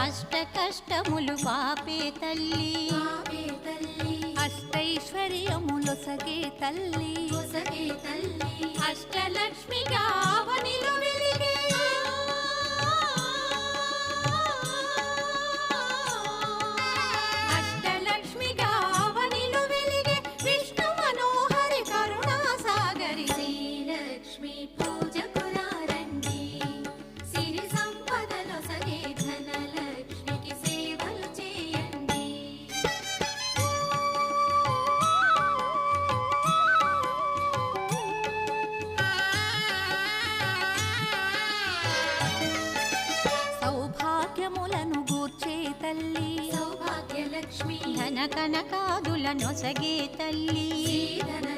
అష్ట కష్టములు పాపే తల్లి. పాపే తల్లి. అష్టైశ్వర్యములొసగే తల్లి. ఒసగే తల్లి. సౌభాగ్యలక్ష్మి. ధన కనకాదుల నొసగే తల్లి. శ్రీధనలక్ష్మి